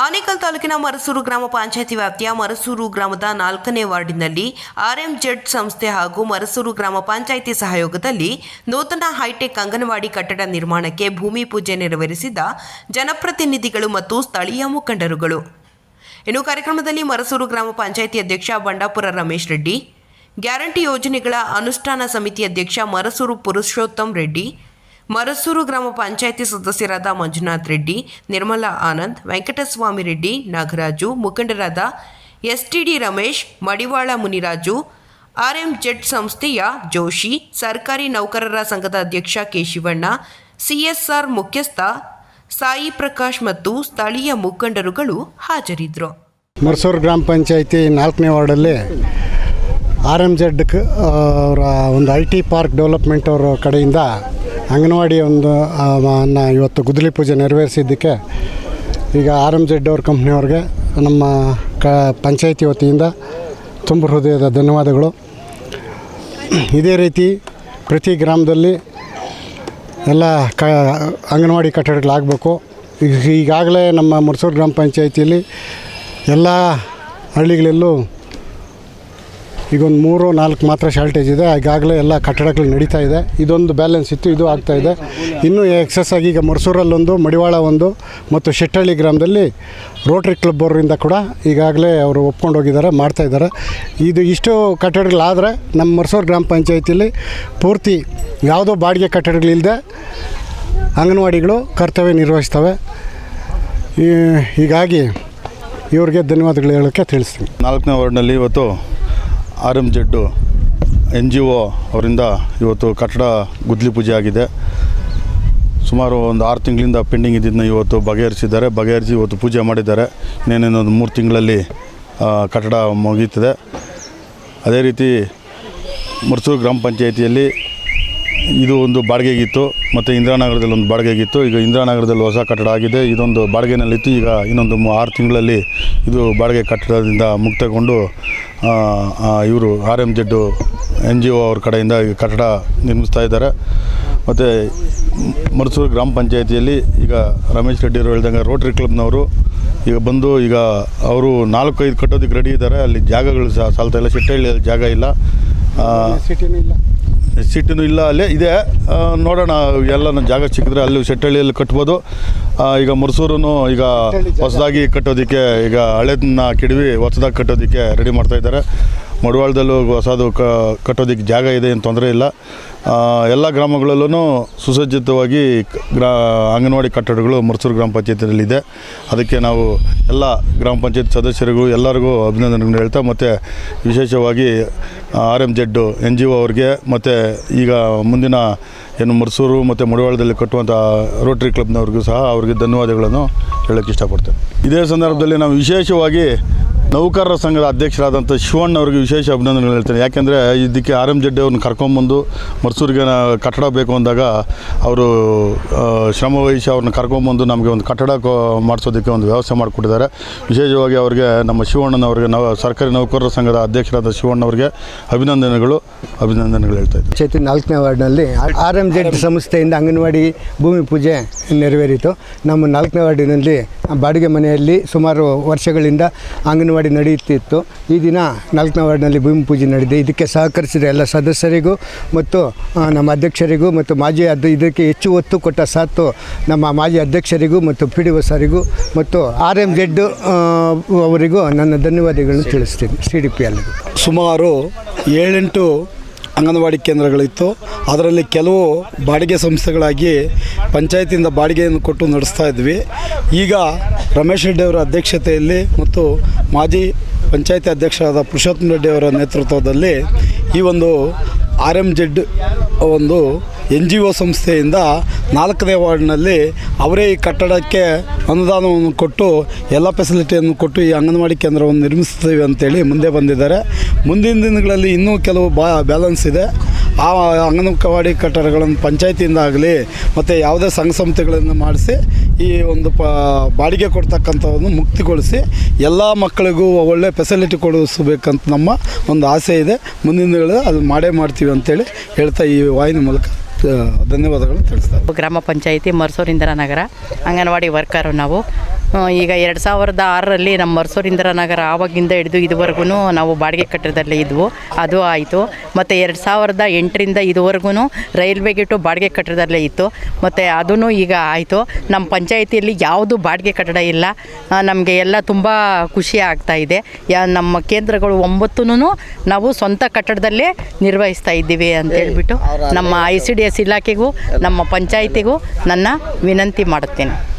ಆನೇಕಲ್ ತಾಲೂಕಿನ ಮರಸೂರು ಗ್ರಾಮ ಪಂಚಾಯತಿ ವ್ಯಾಪ್ತಿಯ ಮರಸೂರು ಗ್ರಾಮದ ನಾಲ್ಕನೇ ವಾರ್ಡಿನಲ್ಲಿ ಆರ್ಎಂಜೆಡ್ ಸಂಸ್ಥೆ ಹಾಗೂ ಮರಸೂರು ಗ್ರಾಮ ಪಂಚಾಯಿತಿ ಸಹಯೋಗದಲ್ಲಿ ನೂತನ ಹೈಟೆಕ್ ಅಂಗನವಾಡಿ ಕಟ್ಟಡ ನಿರ್ಮಾಣಕ್ಕೆ ಭೂಮಿ ಪೂಜೆ ನೆರವೇರಿಸಿದ ಜನಪ್ರತಿನಿಧಿಗಳು ಮತ್ತು ಸ್ಥಳೀಯ ಮುಖಂಡರುಗಳು. ಇನ್ನು ಕಾರ್ಯಕ್ರಮದಲ್ಲಿ ಮರಸೂರು ಗ್ರಾಮ ಪಂಚಾಯಿತಿ ಅಧ್ಯಕ್ಷ ಬಂಡಾಪುರ ರಮೇಶ್ ರೆಡ್ಡಿ, ಗ್ಯಾರಂಟಿ ಯೋಜನೆಗಳ ಅನುಷ್ಠಾನ ಸಮಿತಿ ಅಧ್ಯಕ್ಷ ಮರಸೂರು ಪುರುಷೋತ್ತಮ್ ರೆಡ್ಡಿ ಮರಸೂರು ಗ್ರಾಮ ಪಂಚಾಯಿತಿ ಸದಸ್ಯರಾದ ಮಂಜುನಾಥ್ ರೆಡ್ಡಿ, ನಿರ್ಮಲಾ ಆನಂದ್, ವೆಂಕಟಸ್ವಾಮಿ ರೆಡ್ಡಿ, ನಾಗರಾಜು, ಮುಖಂಡರಾದ ಎಸ್ಟಿಡಿ ರಮೇಶ್, ಮಡಿವಾಳ ಮುನಿರಾಜು, ಆರ್ಎಂಜೆಡ್ ಸಂಸ್ಥೆಯ ಜೋಶಿ, ಸರ್ಕಾರಿ ನೌಕರರ ಸಂಘದ ಅಧ್ಯಕ್ಷ ಕೆ ಶಿವಣ್ಣ ಸಿಎಸ್ಆರ್ ಮುಖ್ಯಸ್ಥ ಸಾಯಿ ಪ್ರಕಾಶ್ ಮತ್ತು ಸ್ಥಳೀಯ ಮುಖಂಡರುಗಳು ಹಾಜರಿದ್ದರು. ಮರಸೂರು ಗ್ರಾಮ ಪಂಚಾಯಿತಿ ನಾಲ್ಕನೇ ವಾರ್ಡಲ್ಲಿ ಆರ್ ಎಂ ಜೆಡ್ ಅವರ ಒಂದು ಐ ಟಿ ಪಾರ್ಕ್ ಡೆವಲಪ್ಮೆಂಟ್ ಅವರ ಕಡೆಯಿಂದ ಅಂಗನವಾಡಿ ಒಂದು ಇವತ್ತು ಗುದ್ದಲಿ ಪೂಜೆ ನೆರವೇರಿಸಿದ್ದಕ್ಕೆ ಈಗ ಆರ್ ಎಂ ಜೆಡ್ ಅವ್ರ ಕಂಪ್ನಿಯವ್ರಿಗೆ ನಮ್ಮ ಕ, ಪಂಚಾಯಿತಿ ವತಿಯಿಂದ ತುಂಬ ಹೃದಯದ ಧನ್ಯವಾದಗಳು. ಇದೇ ರೀತಿ ಪ್ರತಿ ಗ್ರಾಮದಲ್ಲಿ ಎಲ್ಲ ಕ, ಅಂಗನವಾಡಿ ಕಟ್ಟಡಗಳಾಗಬೇಕು. ಈಗ ಈಗಾಗಲೇ ನಮ್ಮ ಮುರ್ಸೂರು ಗ್ರಾಮ ಪಂಚಾಯತಿಯಲ್ಲಿ ಎಲ್ಲ ಹಳ್ಳಿಗಳಲ್ಲೂ ಈಗ ಒಂದು ಮೂರು, ನಾಲ್ಕು ಮಾತ್ರ ಶಾರ್ಟೇಜ್ ಇದೆ. ಈಗಾಗಲೇ ಎಲ್ಲ ಕಟ್ಟಡಗಳು ನಡೀತಾ ಇದೆ. ಇದೊಂದು ಬ್ಯಾಲೆನ್ಸ್ ಇತ್ತು, ಇದು ಆಗ್ತಾ ಇದೆ. ಇನ್ನೂ ಎಕ್ಸಸ್ ಆಗಿ ಈಗ ಮರ್ಸೂರಲ್ಲೊಂದು ಮಡಿವಾಳ ಒಂದು ಮತ್ತು ಶೆಟ್ಟಹಳ್ಳಿ ಗ್ರಾಮದಲ್ಲಿ ರೋಟ್ರಿ ಕ್ಲಬ್ ಅವರಿಂದ ಕೂಡ ಈಗಾಗಲೇ ಅವರು ಒಪ್ಕೊಂಡು ಹೋಗಿದ್ದಾರೆ, ಮಾಡ್ತಾ ಇದ್ದಾರೆ. ಇದು ಇಷ್ಟು ಕಟ್ಟಡಗಳಾದರೆ ನಮ್ಮ ಮರ್ಸೂರು ಗ್ರಾಮ ಪಂಚಾಯತಿಯಲ್ಲಿ ಪೂರ್ತಿ ಯಾವುದೋ ಬಾಡಿಗೆ ಕಟ್ಟಡಗಳಿಲ್ಲದೆ ಅಂಗನವಾಡಿಗಳು ಕರ್ತವ್ಯ ನಿರ್ವಹಿಸ್ತವೆ. ಹೀಗಾಗಿ ಇವ್ರಿಗೆ ಧನ್ಯವಾದಗಳು ಹೇಳೋಕ್ಕೆ ತಿಳಿಸ್ತೀನಿ. ನಾಲ್ಕನೇ ವಾರ್ಡ್ನಲ್ಲಿ ಇವತ್ತು R M Z N G O ಅವರಿಂದ ಇವತ್ತು ಕಟ್ಟಡ ಗುದ್ಲಿ ಪೂಜೆ ಆಗಿದೆ. ಸುಮಾರು ಒಂದು ಆರು ತಿಂಗಳಿಂದ ಪೆಂಡಿಂಗ್ ಇದ್ದಿದ್ದನ್ನ ಇವತ್ತು ಬಗೆಹರಿಸಿದ್ದಾರೆ. ಬಗೆಹರಿಸಿ ಇವತ್ತು ಪೂಜೆ ಮಾಡಿದ್ದಾರೆ. ಇನ್ನೇನೇನು ಒಂದು ಮೂರು ತಿಂಗಳಲ್ಲಿ ಕಟ್ಟಡ ಮುಗೀತದೆ ಅದೇ ರೀತಿ ಮರ್ಸೂರು ಗ್ರಾಮ ಪಂಚಾಯಿತಿಯಲ್ಲಿ ಇದು ಒಂದು ಬಾಡಿಗೆಗಿತ್ತು ಮತ್ತು ಇಂದಿರಾನಗರದಲ್ಲಿ ಒಂದು ಬಾಡಿಗೆಗಿತ್ತು. ಈಗ ಇಂದಿರಾನಗರದಲ್ಲಿ ಹೊಸ ಕಟ್ಟಡ ಆಗಿದೆ. ಇದೊಂದು ಬಾಡಿಗೆನಲ್ಲಿತ್ತು. ಈಗ ಇನ್ನೊಂದು ಆರು ತಿಂಗಳಲ್ಲಿ ಇದು ಬಾಡಿಗೆ ಕಟ್ಟಡದಿಂದ ಮುಕ್ತಗೊಂಡು ಇವರು R M Z N G O ಅವ್ರ ಕಡೆಯಿಂದ ಈ ಕಟ್ಟಡ ನಿರ್ಮಿಸ್ತಾ ಇದ್ದಾರೆ. ಮತ್ತು ಮರ್ಸೂರು ಗ್ರಾಮ ಪಂಚಾಯಿತಿಯಲ್ಲಿ ಈಗ ರಮೇಶ್ ರೆಡ್ಡಿ ಅವರು ಹೇಳ್ದಂಗೆ ರೋಟ್ರಿ ಕ್ಲಬ್ನವರು ಈಗ ಬಂದು ಈಗ ಅವರು ನಾಲ್ಕು ಐದು ಕಟ್ಟೋದಕ್ಕೆ ರೆಡಿ ಇದ್ದಾರೆ. ಅಲ್ಲಿ ಜಾಗಗಳು ಸಹ ಸಾಲ್ತಾ ಇಲ್ಲ. ಸಿಟ್ಟಹಳ್ಳಿಯಲ್ಲಿ ಜಾಗ ಇಲ್ಲ. ಸಿಟಿನೂ ಇಲ್ಲ. ಸಿಟಿನೂ ಇಲ್ಲ ಅಲ್ಲೇ ಇದೆ. ನೋಡೋಣ ಎಲ್ಲ ಜಾಗ ಸಿಕ್ಕಿದ್ರೆ ಅಲ್ಲಿ ಶೆಟ್ಟಹಳ್ಳಿಯಲ್ಲಿ ಕಟ್ಬೋದು. ಈಗ ಮುರ್ಸೂರು ಈಗ ಹೊಸದಾಗಿ ಕಟ್ಟೋದಕ್ಕೆ ಈಗ ಹಳೆದನ್ನ ಕೆಡವಿ ಹೊಸದಾಗಿ ಕಟ್ಟೋದಕ್ಕೆ ರೆಡಿ ಮಾಡ್ತಾ ಇದ್ದಾರೆ. ಮಡವಾಳದಲ್ಲೂ ಹೊಸದು ಕ, ಕಟ್ಟೋದಕ್ಕೆ ಜಾಗ ಇದೆ, ಏನು ತೊಂದರೆ ಇಲ್ಲ. ಎಲ್ಲ ಗ್ರಾಮಗಳಲ್ಲೂ ಸುಸಜ್ಜಿತವಾಗಿ ಗ್ರಾ, ಅಂಗನವಾಡಿ ಕಟ್ಟಡಗಳು ಮರ್ಸೂರು ಗ್ರಾಮ ಪಂಚಾಯತಿನಲ್ಲಿದೆ. ಅದಕ್ಕೆ ನಾವು ಎಲ್ಲ ಗ್ರಾಮ ಪಂಚಾಯತ್ ಸದಸ್ಯರಿಗೂ ಎಲ್ಲರಿಗೂ ಅಭಿನಂದನೆಗಳು ಹೇಳ್ತಾ, ಮತ್ತು ವಿಶೇಷವಾಗಿ R M Z N G O ಅವ್ರಿಗೆ, ಮತ್ತು ಈಗ ಮುಂದಿನ ಏನು ಮರ್ಸೂರು ಮತ್ತು ಮಡಿವಾಳದಲ್ಲಿ ಕಟ್ಟುವಂಥ ರೋಟ್ರಿ ಕ್ಲಬ್ನವ್ರಿಗೂ ಸಹ ಅವರಿಗೆ ಧನ್ಯವಾದಗಳನ್ನು ಹೇಳೋಕ್ಕೆ ಇಷ್ಟಪಡ್ತೇನೆ. ಇದೇ ಸಂದರ್ಭದಲ್ಲಿ ನಾವು ವಿಶೇಷವಾಗಿ ನೌಕರರ ಸಂಘದ ಅಧ್ಯಕ್ಷರಾದಂಥ ಶಿವಣ್ಣ ಅವರಿಗೆ ವಿಶೇಷ ಅಭಿನಂದನೆಗಳು ಹೇಳ್ತೇನೆ. ಯಾಕೆಂದರೆ ಇದಕ್ಕೆ ಆರ್ ಎಂ ಜೆಡ್ಡಿ ಅವ್ರನ್ನ ಕರ್ಕೊಂಬಂದು ಮರ್ಸೂರಿಗೆ ಕಟ್ಟಡ ಬೇಕು ಅಂದಾಗ ಅವರು ಶ್ರಮವಹಿಸಿ ಅವ್ರನ್ನ ಕರ್ಕೊಂಬಂದು ನಮಗೆ ಒಂದು ಕಟ್ಟಡ ಕೊ- ಮಾಡಿಸೋದಕ್ಕೆ ಒಂದು ವ್ಯವಸ್ಥೆ ಮಾಡಿಕೊಟ್ಟಿದ್ದಾರೆ. ವಿಶೇಷವಾಗಿ ಅವರಿಗೆ ನಮ್ಮ ಶಿವಣ್ಣನವರಿಗೆ ನಾವು ಸರ್ಕಾರಿ ನೌಕರರ ಸಂಘದ ಅಧ್ಯಕ್ಷರಾದ ಶಿವಣ್ಣವರಿಗೆ ಅಭಿನಂದನೆಗಳು ಅಭಿನಂದನೆಗಳು ಹೇಳ್ತಾ ಇದ್ದಾರೆ ಚೈತ್ರ ನಾಲ್ಕನೇ ವಾರ್ಡ್ನಲ್ಲಿ ಆರ್ ಎಂ ಜೆಡ್ ಸಂಸ್ಥೆಯಿಂದ ಅಂಗನವಾಡಿ ಭೂಮಿ ಪೂಜೆ ನೆರವೇರಿತು. ನಮ್ಮ ನಾಲ್ಕನೇ ವಾರ್ಡಿನಲ್ಲಿ ಬಾಡಿಗೆ ಮನೆಯಲ್ಲಿ ಸುಮಾರು ವರ್ಷಗಳಿಂದ ಅಂಗನವಾಡಿ ನಡೆಯುತ್ತಿತ್ತು. ಈ ದಿನ ನಾಲ್ಕನೇ ವಾರ್ಡ್ನಲ್ಲಿ ಭೂಮಿ ಪೂಜೆ ನಡೆದಿದೆ. ಇದಕ್ಕೆ ಸಹಕರಿಸಿದ ಎಲ್ಲ ಸದಸ್ಯರಿಗೂ ಮತ್ತು ನಮ್ಮ ಅಧ್ಯಕ್ಷರಿಗೂ ಮತ್ತು ಮಾಜಿ ಅದು, ಇದಕ್ಕೆ ಹೆಚ್ಚು ಒತ್ತು ಕೊಟ್ಟ ಸಾತು ನಮ್ಮ ಮಾಜಿ ಅಧ್ಯಕ್ಷರಿಗೂ ಮತ್ತು ಪಿ ಡಿ ಒ ಸರಿಗೂ ಮತ್ತು ಆರ್ ಎಂ ಜೆಡ್ ಅವರಿಗೂ ನನ್ನ ಧನ್ಯವಾದಗಳನ್ನು ತಿಳಿಸ್ತೀನಿ. ಸಿ ಡಿ ಪಿ ಅಲ್ಲಿಗೂ. ಸುಮಾರು ಏಳೆಂಟು ಅಂಗನವಾಡಿ ಕೇಂದ್ರಗಳಿತ್ತು. ಅದರಲ್ಲಿ ಕೆಲವು ಬಾಡಿಗೆ ಸಂಸ್ಥೆಗಳಾಗಿ ಪಂಚಾಯತಿಯಿಂದ ಬಾಡಿಗೆಯನ್ನು ಕೊಟ್ಟು ನಡೆಸ್ತಾ ಇದ್ವಿ. ಈಗ ರಮೇಶ್ ರೆಡ್ಡಿ ಅವರ ಅಧ್ಯಕ್ಷತೆಯಲ್ಲಿ ಮತ್ತು ಮಾಜಿ ಪಂಚಾಯತಿ ಅಧ್ಯಕ್ಷರಾದ ಪುರುಷೋತ್ತಮ ರೆಡ್ಡಿ ಅವರ ನೇತೃತ್ವದಲ್ಲಿ ಈ ಒಂದು ಆರ್ ಎಂ ಜೆಡ್ ಒಂದು ಎನ್ ಜಿ ಒ ಸಂಸ್ಥೆಯಿಂದ ನಾಲ್ಕನೇ ವಾರ್ಡ್ನಲ್ಲಿ ಅವರೇ ಈ ಕಟ್ಟಡಕ್ಕೆ ಅನುದಾನವನ್ನು ಕೊಟ್ಟು ಎಲ್ಲ ಫೆಸಿಲಿಟಿಯನ್ನು ಕೊಟ್ಟು ಈ ಅಂಗನವಾಡಿ ಕೇಂದ್ರವನ್ನು ನಿರ್ಮಿಸ್ತೀವಿ ಅಂತೇಳಿ ಮುಂದೆ ಬಂದಿದ್ದಾರೆ. ಮುಂದಿನ ದಿನಗಳಲ್ಲಿ ಇನ್ನೂ ಕೆಲವು ಬಾ ಬ್ಯಾಲೆನ್ಸ್ ಇದೆ. ಆ ಅಂಗನವಾಡಿ ಕಟ್ಟಡಗಳನ್ನು ಪಂಚಾಯತಿಯಿಂದ ಆಗಲಿ, ಮತ್ತು ಯಾವುದೇ ಸಂಘ ಸಂಸ್ಥೆಗಳನ್ನು ಮಾಡಿಸಿ, ಈ ಒಂದು ಪ, ಬಾಡಿಗೆ ಕೊಡ್ತಕ್ಕಂಥವನ್ನು ಮುಕ್ತಿಗೊಳಿಸಿ, ಎಲ್ಲ ಮಕ್ಕಳಿಗೂ ಒಳ್ಳೆ ಫೆಸಿಲಿಟಿ ಕೊಡಿಸಬೇಕಂತ ನಮ್ಮ ಒಂದು ಆಸೆ ಇದೆ. ಮುಂದಿನ ದಿನಗಳಲ್ಲಿ ಅದು ಮಾಡೇ ಮಾಡ್ತೀವಿ ಅಂತೇಳಿ ಹೇಳ್ತಾ ಈ ವಾಹಿನಿ ಮೂಲಕ ಧನ್ಯವಾದಗಳನ್ನು ತಿಳಿಸ್ತಾರೆ ಗ್ರಾಮ ಪಂಚಾಯಿತಿ ಮರ್ಸೂರು ಇಂದಿರಾನಗರ ಅಂಗನವಾಡಿ ವರ್ಕರು ನಾವು. ಈಗ ಎರಡು ಸಾವಿರದ ಆರರಲ್ಲಿ ನಮ್ಮ ಮರ್ಸೂರು ನಗರ ಆವಾಗಿಂದ ಹಿಡಿದು ಇದುವರೆಗೂ ನಾವು ಬಾಡಿಗೆ ಕಟ್ಟಡದಲ್ಲೇ ಇದ್ವು. ಅದು ಆಯಿತು. ಮತ್ತು ಎರಡು ಸಾವಿರದ ಎಂಟರಿಂದ ಇದುವರೆಗೂ ರೈಲ್ವೆ ಗೇಟು ಬಾಡಿಗೆ ಕಟ್ಟಡದಲ್ಲೇ ಇತ್ತು. ಮತ್ತು ಅದೂ ಈಗ ಆಯಿತು. ನಮ್ಮ ಪಂಚಾಯಿತಿಯಲ್ಲಿ ಯಾವುದು ಬಾಡಿಗೆ ಕಟ್ಟಡ ಇಲ್ಲ. ನಮಗೆ ಎಲ್ಲ ತುಂಬ ಖುಷಿ ಆಗ್ತಾ ಇದೆ. ಯಾ ನಮ್ಮ ಕೇಂದ್ರಗಳು ಒಂಬತ್ತೂ ನಾವು ಸ್ವಂತ ಕಟ್ಟಡದಲ್ಲೇ ನಿರ್ವಹಿಸ್ತಾ ಇದ್ದೀವಿ ಅಂತ ಹೇಳ್ಬಿಟ್ಟು ನಮ್ಮ ಐ ಸಿ ಡಿ ಎಸ್ ಇಲಾಖೆಗೂ ನಮ್ಮ ಪಂಚಾಯಿತಿಗೂ ನನ್ನ ವಿನಂತಿ ಮಾಡುತ್ತೇನೆ.